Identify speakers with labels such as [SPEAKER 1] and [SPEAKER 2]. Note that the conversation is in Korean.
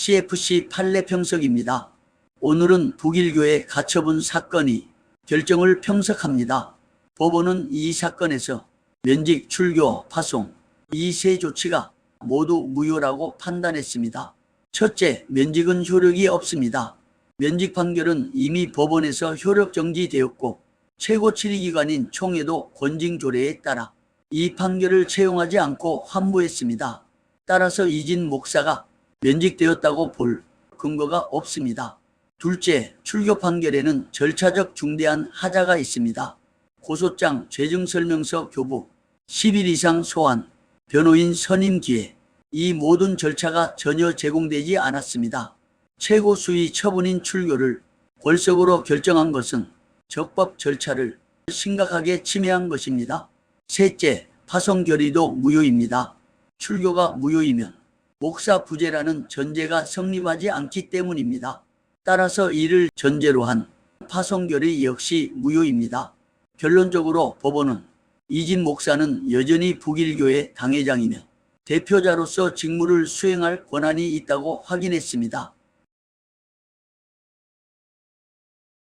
[SPEAKER 1] CFC 판례 평석입니다. 오늘은 북일교의 가처분 사건이 결정을 평석합니다. 법원은 이 사건에서 면직, 출교, 파송 이 세 조치가 모두 무효라고 판단했습니다. 첫째, 면직은 효력이 없습니다. 면직 판결은 이미 법원에서 효력 정지되었고 최고 치리기관인 총회도 권징 조례에 따라 이 판결을 채용하지 않고 환부했습니다. 따라서 이진 목사가 면직되었다고 볼 근거가 없습니다. 둘째, 출교 판결에는 절차적 중대한 하자가 있습니다. 고소장, 죄증설명서 교부, 10일 이상 소환, 변호인 선임 기회, 이 모든 절차가 전혀 제공되지 않았습니다. 최고 수위 처분인 출교를 벌석으로 결정한 것은 적법 절차를 심각하게 침해한 것입니다. 셋째, 파송 결의도 무효입니다. 출교가 무효이면 목사 부재라는 전제가 성립하지 않기 때문입니다. 따라서 이를 전제로 한 파송 결의 역시 무효입니다. 결론적으로 법원은 이진 목사는 여전히 북일교의 당회장이며 대표자로서 직무를 수행할 권한이 있다고 확인했습니다.